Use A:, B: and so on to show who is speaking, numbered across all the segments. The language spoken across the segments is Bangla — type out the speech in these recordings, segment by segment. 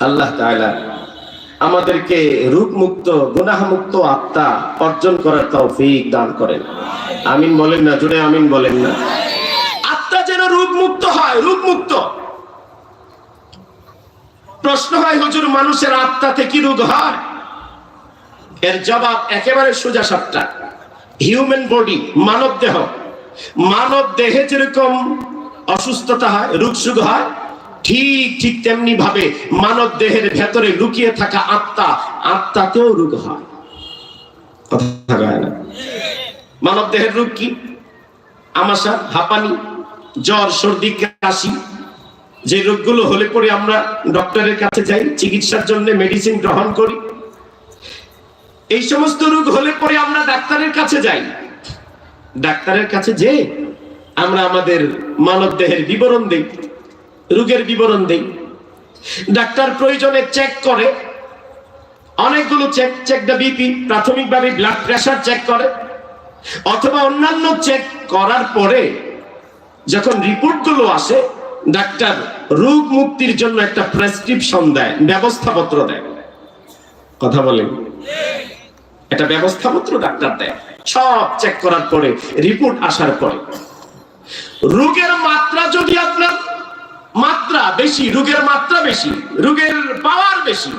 A: আল্লাহ তাআলা আমাদেরকে রূপমুক্ত, গুনাহমুক্ত আত্মা অর্জন করার তৌফিক দান করেন। আমিন বলেন না, জোরে আমিন বলেন না। আত্মা যেন রূপমুক্ত হয়, রূপমুক্ত। প্রশ্ন হয়, হুজুর, মানুষের আত্মাতে কি রোগ হয়? এর জবাব একেবারে সোজা সাপটা। হিউম্যান বডি মানব দেহ। মানব দেহে যেরকম অসুস্থতা হয়, রোগ সুখ হয় ঠিক ঠিক তেমনি ভাবে মানব দেহের ভেতরে লুকিয়ে থাকা আত্মা, আত্মাতেও রোগ হয়। না। মানব দেহের রোগ কি? আমাশা, হাঁপানি, জ্বর, সর্দি, কাশি, যে রোগগুলো হলে পরে আমরা ডক্টরের কাছে যাই, চিকিৎসার জন্য মেডিসিন গ্রহণ করি। এই সমস্ত রোগ হলে পরে আমরা ডাক্তারের কাছে যাই। ডাক্তারের কাছে যে আমরা আমাদের মানব দেহের বিবরণ দেই রোগের বিবরণ দেই। ডাক্তার প্রয়োজনে চেক করে। অনেকগুলো চেক চেক দ্য বিপি প্রাথমিকভাবে ব্লাড প্রেশার চেক করে। অথবা অন্যান্য চেক করার পরে যখন রিপোর্টগুলো আসে, ডাক্তার রোগ মুক্তির জন্য একটা প্রেসক্রিপশন দেয়, ব্যবস্থাপত্র দেয়। কথা বলেন। একটা ব্যবস্থাপত্র ডাক্তার দেয়। সব চেক করার পরে রিপোর্ট আসার পরে। রোগের মাত্রা যদি বেশি, রোগের মাত্রা বেশি, রোগের পাওয়ার বেশি।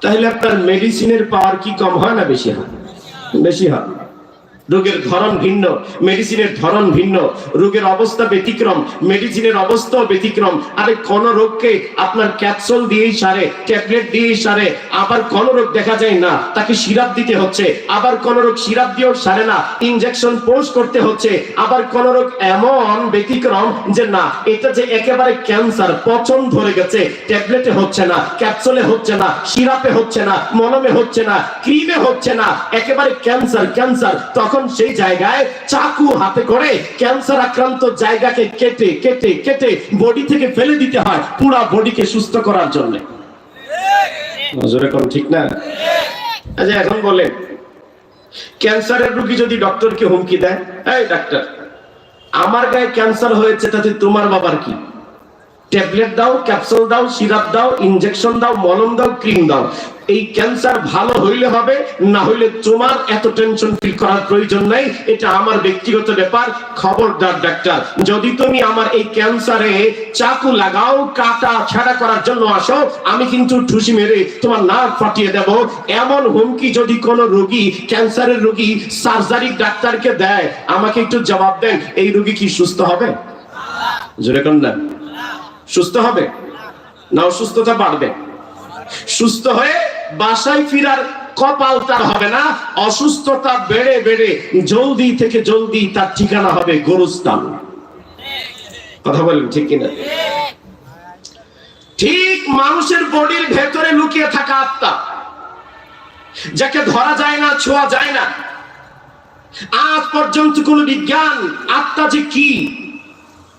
A: তাহলে আপনার মেডিসিনের পাওয়ার কি কম হয় না বেশি হয়? বেশি হয়। রোগের ধরন ভিন্ন মেডিসিনের ধরন ভিন্ন, রোগের অবস্থা ব্যতিক্রম মেডিসিনের অবস্থাও ব্যতিক্রম। আরে কোন রোগকে আপনার ক্যাপসুল দিয়েই সারে ট্যাবলেট দিয়েই সারে, আবার কোন রোগ দেখা যায় না, তাকে সিরাপ দিতে হচ্ছে। আবার কোন রোগ সিরাপ দিয়েও সারে না ইনজেকশন পোস্ট করতে হচ্ছে। আবার কোন রোগ এমন ব্যতিক্রম যে না, এটা যে একেবারে ক্যান্সার পচন ধরে গেছে ট্যাবলেটে হচ্ছে না ক্যাপসুলে হচ্ছে না, সিরাপে হচ্ছে না, মলমে হচ্ছে না ক্রিমে হচ্ছে না, একেবারে ক্যান্সার ক্যান্সার তখন সেই জায়গায় চাকু হাতে করে ক্যান্সার আক্রান্ত জায়গাকে কেটে কেটে কেটে বডি থেকে ফেলে দিতে হয় পুরা বডিকে সুস্থ করার জন্য। ঠিক না? আচ্ছা এখন বলে ক্যান্সারের রোগী যদি ডক্টরকে হুমকি দেয়, এই ডাক্তার, আমার গায়ে ক্যান্সার হয়েছে, তাতে তোমার বাবার কি? ট্যাবলেট দাও, ক্যাপসুল দাও, সিরাপ দাও, ইনজেকশন দাও, মলম দাও, ক্রিম দাও। এই ক্যান্সার ভালো হইলে হবে, না হইলে তোমার এত টেনশন ফিল করার প্রয়োজন নাই। এটা আমার ব্যক্তিগত ব্যাপার। খবরদার ডাক্তার, যদি তুমি আমার এই ক্যান্সারে চাকু লাগাও, কাটা ছাড়া করার জন্য আসো, আমি কিন্তু ঠুসি মেরে তোমার নাক ফাটিয়ে দেব। এমন হুমকি যদি কোনো রোগী, ক্যান্সারের রোগী সার্জারি ডাক্তারকে দেয়, আমাকে একটু জবাব দেন, এই রোগী কি সুস্থ হবে? জোরে কোন সুস্থ হবে? না, অসুস্থতা বাড়বে। সুস্থ হয়ে বাসায় ফিরার কপাল তার হবে না, অসুস্থতা বেড়ে বেড়ে জলদি থেকে জলদি তার ঠিকানা হবে গরুস্থান। কথা বলেন, ঠিক কিনা? ঠিক মানুষের বডির ভেতরে লুকিয়ে থাকা আত্মা, যাকে ধরা যায় না, ছোঁয়া যায় না। আজ পর্যন্ত কোন বিজ্ঞান আত্মা যে কি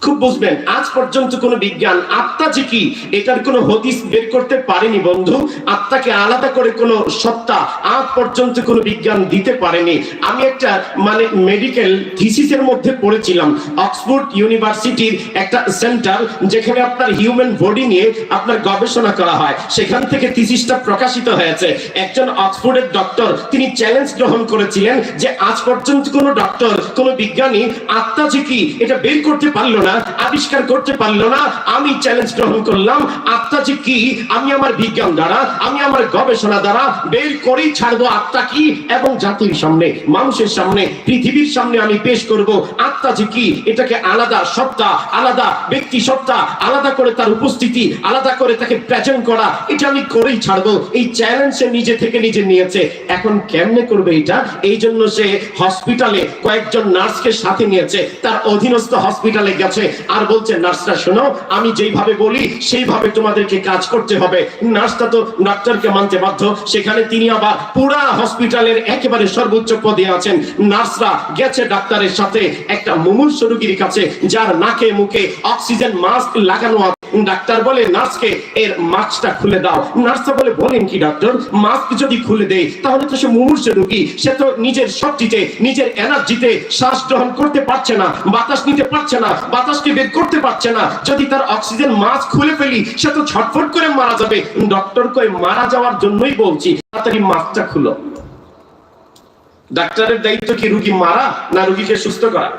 A: খুব বুঝবেন, আজ পর্যন্ত কোন বিজ্ঞান আত্মা যে কি, এটার কোনো হদিস বের করতে পারেনি বন্ধু, আত্মাকে আলাদা করে কোন সত্তা আজ পর্যন্ত কোন বিজ্ঞান দিতে পারেনি। আমি একটা মানে মেডিকেল থিসিসের মধ্যে পড়েছিলাম, অক্সফোর্ড ইউনিভার্সিটির একটা সেন্টার, যেখানে আপনার হিউম্যান বডি নিয়ে আপনার গবেষণা করা হয়। সেখান থেকে থিসিসটা প্রকাশিত হয়েছে। একজন অক্সফোর্ডের ডক্টর তিনি চ্যালেঞ্জ গ্রহণ করেছিলেন যে আজ পর্যন্ত কোন ডক্টর কোন বিজ্ঞানী আত্মা যে কি, এটা বের করতে পারল না। আবিষ্কার করতে পারল না। আমি চ্যালেঞ্জ গ্রহণ করলাম। আত্মা যে কি? আমি আমার বিজ্ঞান দ্বারা, আমি আমার গবেষণা দ্বারা বের করেই ছাড়বো আত্মা কি? এবং জাতির সামনে, মানুষের সামনে, পৃথিবীর সামনে আমি পেশ করব আত্মা যে কি? এটাকে আলাদা সত্তা, আলাদা ব্যক্তি সত্তা, আলাদা করে তার উপস্থিতি, আলাদা করে তাকে প্রেজেন্ট করা, এটা আমি করেই ছাড়বো। এই চ্যালেঞ্জ সে নিজে থেকে নিজে নিয়েছে। এখন কেমনে করবে এটা? এই জন্য সে হসপিটালে কয়েকজন নার্সকে সাথে নিয়েছে। তার অধীনস্থ হসপিটালে গেছে। আর বলছে, নার্সরা, শোনো, আমি যেইভাবে বলি, সেইভাবে তোমাদেরকে কাজ করতে হবে। নার্সটা তো ডাক্তারকে মানতে বাধ্য। সেখানে তিনি আবার পুরা হসপিটালের একেবারে সর্বোচ্চ পদে আছেন। নার্সরা গেছে ডাক্তারের সাথে একটা মুমূর্ষ রোগীর কাছে, যার নাকে, মুখে অক্সিজেন মাস্ক লাগানো আছে। ডাক্তার বলে, নার্সকে, এর মাস্কটা খুলে দাও। নার্স বলে, বলেন কি ডাক্তার, মাস্ক যদি খুলে দেয় তাহলে তো সে মুমূর্ষ রোগী। সে তো নিজের শক্তিতে, নিজের এনার্জিতে শ্বাস গ্রহণ করতে পারছে না, বাতাস নিতে পারছে না, বাতাসকে বের করতে পারছে না। যদি তার অক্সিজেন মাস্ক খুলে ফেলি, সে তো ছটফট করে মারা যাবে। ডক্টর কই মারা যাওয়ার জন্যই বলছি, তাড়াতাড়ি মাস্কটা খুলো। ডাক্তারের দায়িত্ব কি, রুগী মারা না রুগীকে সুস্থ করা?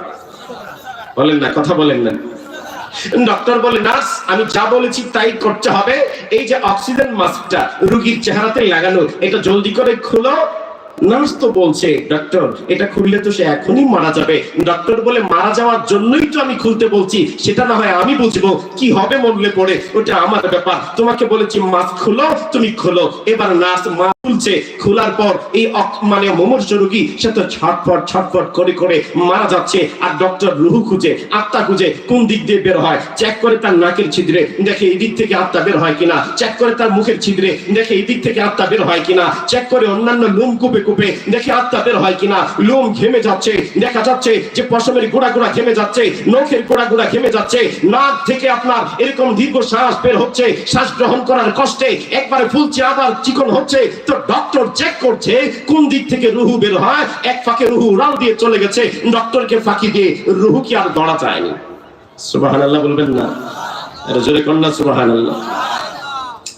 A: বলেন না, কথা বলেন না। ডক্টর বলে, নার্স, আমি যা বলেছি তাই করতে হবে। এই যে অক্সিজেন মাস্কটা রুগীর চেহারাতে লাগানো, এটা জলদি করে খুলো। নার্স তো বলছে, ডক্টর, এটা খুললে তো সে এখনই মারা যাবে। ডক্টর বলে, মারা যাওয়ার জন্যই তো আমি খুলতে বলছি, সেটা না হয় আমি বুঝব কি হবে মরলে পড়ে ওটা আমার ব্যাপার। তোমাকে বলেছি মাস্ক খুলো, তুমি খোলো। এবার নার্স মা খুলছে, খোলার পর এই মানে মোমর্ষ রোগী, সে তো ছটফট ছটফট করে করে মারা যাচ্ছে। আর ডক্টর রুহু খুঁজে, আত্মা খুঁজে কোন দিক দিয়ে বের হয়? চেক করে তার নাকের ছিদ্রে, দেখে এই দিক থেকে আত্মা বের হয় কিনা? চেক করে তার মুখের ছিদ্রে, দেখে এই দিক থেকে আত্মা বের হয় কিনা? চেক করে অন্যান্য লোম কুপে কুপে, দেখে আত্মা বের হয় কিনা? লোম ঘেমে যাচ্ছে, দেখা যাচ্ছে যে পশমের গোড়া গোড়া ঘেমে যাচ্ছে, নখের গোড়া গোড়া ঘেমে যাচ্ছে। নাক থেকে আপনার এরকম দীর্ঘ শ্বাস বের হচ্ছে। শ্বাস গ্রহণ করার কষ্টে একবারে ফুলছে, আবার চিকন হচ্ছে। তো ডক্টর চেক করছে কোন দিক থেকে রুহু বের হয়। এক ফাঁকে রুহু উড়াল দিয়ে চলে গেছে। ডক্টরকে ফাঁকি দিয়ে রুহু কি আর দড়া যায়নি সুবাহান আল্লাহ বলবেন না। জোরে কন্যা সুবাহান আল্লাহ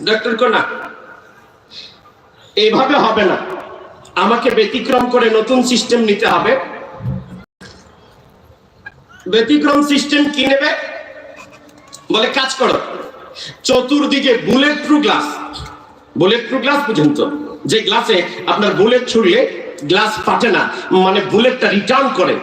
A: ডক্টর কন্যা এইভাবে হবে না। আমাকে ব্যতিক্রম করে নতুন সিস্টেম নিতে হবে। ব্যতিক্রম সিস্টেম কি নেবে? বলে, কাজ করো। চতুর্দিকে bullet proof glass bullet proof glass বুঝেন তো? যে গ্লাসে আপনার বুলেট ছুড়লে গ্লাস ফাটে না মানে বুলেটটা রিটার্ন করে,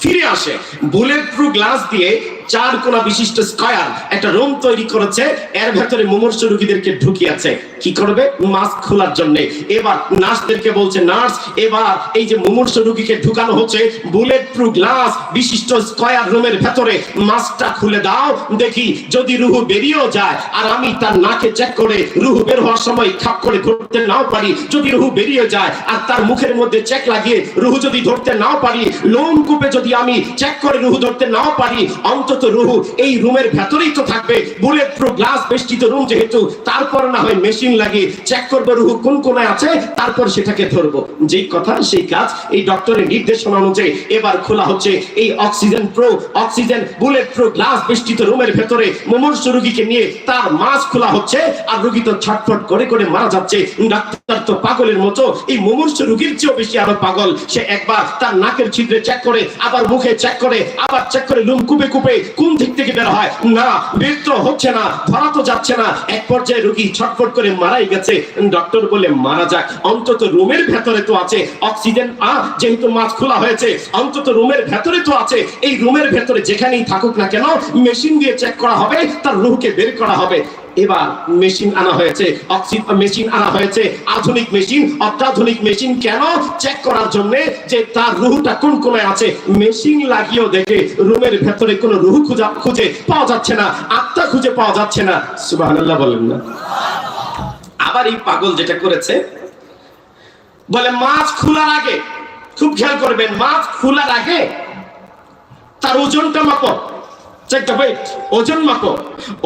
A: ফিরে আসে। বুলেট প্রুফ গ্লাস দিয়ে চার কোনা বিশিষ্ট স্কয়ার একটা রুম তৈরি করেছে। এর ভেতরে মুমূর্ষ রোগীদেরকে ঢুকিয়েছে। কি করবে? মাস্ক খোলার জন্য। এবার নার্সদেরকে বলছে, নার্স, এবার এই যে মুমূর্ষ রোগীকে ঢুকানো হচ্ছে বুলেট প্রুফ গ্লাস বিশিষ্ট স্কয়ার রুমের ভেতরে মাস্কটা খুলে দাও। দেখি যদি রুহু বেরিয়েও যায়, আর আমি তার নাকে চেক করে রুহু বের হওয়ার সময় খাপ করে ধরতে নাও পারি। যদি রুহু বেরিয়ে যায় আর তার মুখের মধ্যে চেক লাগিয়ে রুহু যদি ধরতে নাও পারি লোম কূপে যদি আমি চেক করে রুহু ধরতে নাও পারি, অন্তত রুহু এই রুমের ভেতরেই তো থাকবে। বুলেট প্রুফ গ্লাস বেষ্টিত রুম যেহেতু, তারপর না হয় মেশিন লাগিয়ে চেক করব রুহু কোন কোনায় আছে, তারপর সেটাকে ধরবো। যেই কথা, সেই কাজ, এই ডক্টরের নির্দেশনা অনুযায়ী এবার খোলা হচ্ছে এই oxygen proof oxygen bullet proof glass বেষ্টিত রুমের ভেতরে মুমূর্ষ রোগীকে নিয়ে তার মাস্ক খোলা হচ্ছে আর রোগী তো ছটফট করে করে মারা যাচ্ছে। ডাক্তার তো পাগলের মতো, এই মুমূর্ষ রোগীর চেয়েও বেশি আরও পাগল। সে একবার তার নাকের ছিদ্রে চেক করে, আবার মুখে চেক করে, আবার চেক করে লুম কুপে কুপে কোন দিক থেকে বের হয়? না, বের তো হচ্ছে না, ধরা তো যাচ্ছে না। এক পর্যায়ে রোগী ছটফট করে মারাই গেছে। ডক্টর বলে, মারা যাক। অন্তত রুমের ভেতরে তো আছে অক্সিজেন। আ যেহেতু মাছ খোলা হয়েছে, অন্তত রুমের ভেতরে তো আছে। এই রুমের ভেতরে যেখানেই থাকুক না কেন, মেশিন দিয়ে চেক করা হবে, তার রুহকে বের করা হবে। এবার মেশিন আনা হয়েছে অক্সিজেন মেশিন আনা হয়েছে। আধুনিক মেশিন, অত্যাধুনিক মেশিন কেন? চেক করার জন্য যে তার রুহটা কোন কোনায় আছে? মেশিন লাগিয়েও দেখে রুমের ভেতরে কোনো রুহ খুঁজা খুঁজে পাওয়া যাচ্ছে না, আত্মা খুঁজে পাওয়া যাচ্ছে না। সুবহানাল্লাহ বলেন না। আবার এই পাগল যেটা করেছে, বলে, মাছ খোলার আগে, খুব খেয়াল করবেন, মাছ খোলার আগে তার ওজনটা মাপো। চেক ভাই ওজন মাপো।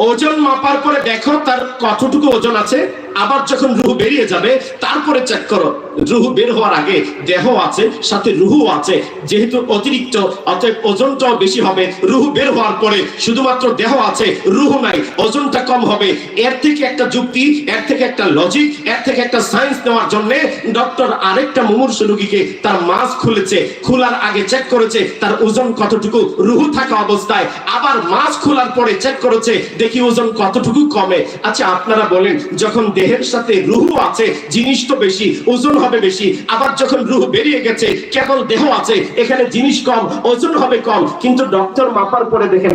A: ওজন মাপার পরে দেখো তার কতটুকু ওজন আছে। আবার যখন রুহ বেরিয়ে যাবে, তারপরে চেক করো। রুহু বের হওয়ার আগে দেহ আছে, সাথে রুহু আছে। যেহেতু অতিরিক্ত, অতএব ওজনটাও বেশি হবে। রুহু বের হওয়ার পরে শুধুমাত্র দেহ আছে, রুহু নাই, ওজনটা কম হবে। এর থেকে একটা যুক্তি, এর থেকে একটা লজিক এর থেকে একটা সায়েন্স নেওয়ার জন্য ডক্টর আরেকটা মুমূর্ষ রোগীকে তার মাস খুলেছে, খোলার আগে চেক করেছে, তার ওজন কতটুকু, রুহু থাকা অবস্থায় আবার মাস খোলার পরে চেক করেছে, দেখি ওজন কতটুকু কমে। আচ্ছা আপনারা বলেন, যখন দেহের সাথে রুহু আছে, জিনিস তো বেশি, ওজন হবে বেশি। আবার যখন রুহ বেরিয়ে গেছে, কেবল দেহ আছে, এখানে জিনিস কম, ওজন হবে কম, কিন্তু ডক্টর মাপার পরে দেখে না